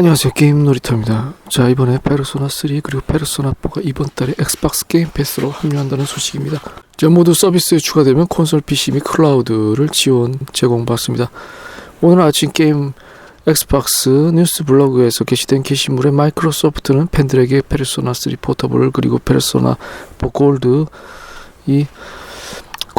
안녕하세요. 게임 놀이터입니다. 자 이번에 페르소나 3 그리고 페르소나 4가 이번 달에 엑스박스 게임 패스로 합류한다는 소식입니다. 자 모두 서비스에 추가되면 콘솔 PC 및 클라우드를 지원 제공받습니다. 오늘 아침 게임 엑스박스 뉴스 블로그에서 게시된 게시물에 마이크로소프트는 팬들에게 페르소나 3 포터블 그리고 페르소나 4 골드 이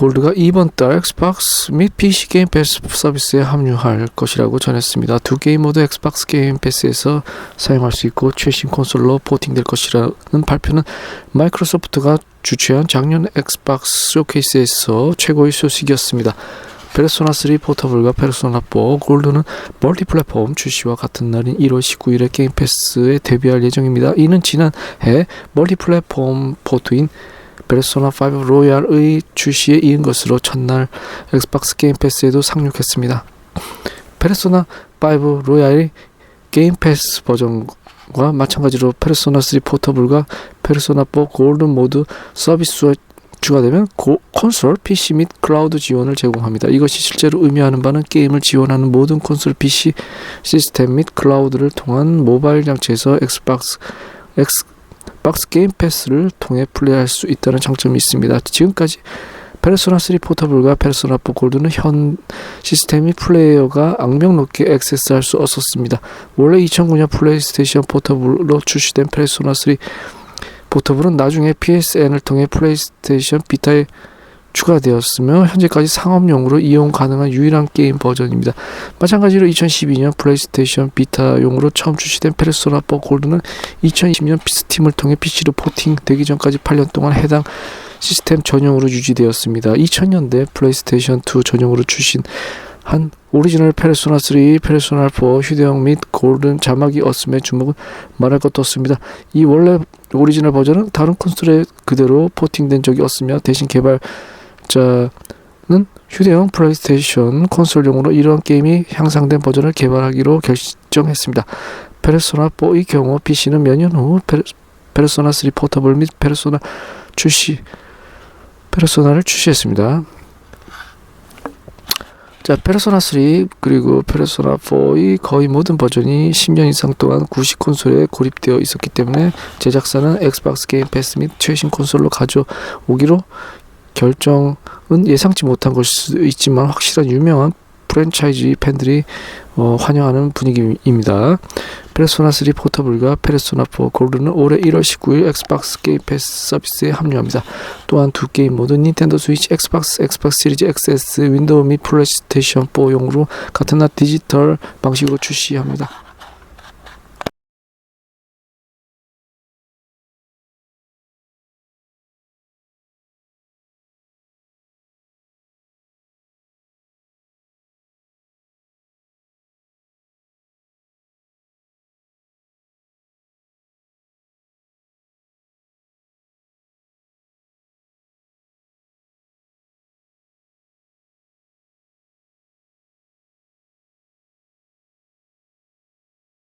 골드가 이번 달 엑스박스 및 PC 게임 패스 서비스에 합류할 것이라고 전했습니다. 두 게임 모두 엑스박스 게임 패스에서 사용할 수 있고 최신 콘솔로 포팅될 것이라는 발표는 마이크로소프트가 주최한 작년 엑스박스 쇼케이스에서 최고의 소식이었습니다. 페르소나 3 포터블과 페르소나 4 골드는 멀티 플랫폼 출시와 같은 날인 1월 19일에 게임 패스에 데뷔할 예정입니다. 이는 지난해 멀티 플랫폼 포트인 페르소나 5 로얄의 출시에 이은 것으로 첫날 엑스박스 게임 패스에도 상륙했습니다. 페르소나 5 로얄의 게임 패스 버전과 마찬가지로 페르소나 3 포터블과 페르소나 4 골드 모두 서비스와 추가되면 고, 콘솔, PC 및 클라우드 지원을 제공합니다. 이것이 실제로 의미하는 바는 게임을 지원하는 모든 콘솔 PC 시스템 및 클라우드를 통한 모바일 장치에서 엑스박스 엑스 박스 게임 패스를 통해 플레이할 수 있다는 장점이 있습니다. 지금까지 페르소나 3 포터블과 페르소나 4 골드는 현 시스템이 플레이어가 악명 높게 액세스할 수 없었습니다. 원래 2009년 플레이스테이션 포터블로 출시된 페르소나 3 포터블은 나중에 PSN을 통해 플레이스테이션 비타에 추가되었으며 현재까지 상업용으로 이용 가능한 유일한 게임 버전입니다. 마찬가지로 2012년 플레이스테이션 비타용으로 처음 출시된 페르소나 4 골드는 2020년 스팀을 통해 PC로 포팅되기 전까지 8년 동안 해당 시스템 전용으로 유지되었습니다. 2000년대 플레이스테이션 2 전용으로 출신 한 오리지널 페르소나 3, 페르소나 4 휴대용 및 골든 자막이 없음에 주목은 말할 것도 없습니다. 이 원래 오리지널 버전은 다른 콘솔에 그대로 포팅된 적이 없으며 대신 개발 자는 휴대용 플레이스테이션 콘솔용으로 이러한 게임이 향상된 버전을 개발하기로 결정했습니다. 페르소나 4의 경우 PC는 몇 년 후 페르소나 3 포터블 및 페르소나 출시 페르소나를 출시했습니다. 자, 페르소나 3 그리고 페르소나 4의 거의 모든 버전이 10년 이상 동안 구식 콘솔에 고립되어 있었기 때문에 제작사는 엑스박스 게임 패스 및 최신 콘솔로 가져오기로 결정은 예상치 못한 걸 수도 있지만 확실한 유명한 프랜차이즈 팬들이 어, 환영하는 분위기입니다. 페르소나 3 포터블과 페르소나 4 골드는 올해 1월 19일 엑스박스 게임 패스 서비스에 합류합니다. 또한 두 게임 모두 닌텐도 스위치, 엑스박스, 엑스박스 시리즈 XS, 윈도우 및 플레이스테이션 4용으로 같은 날 디지털 방식으로 출시합니다.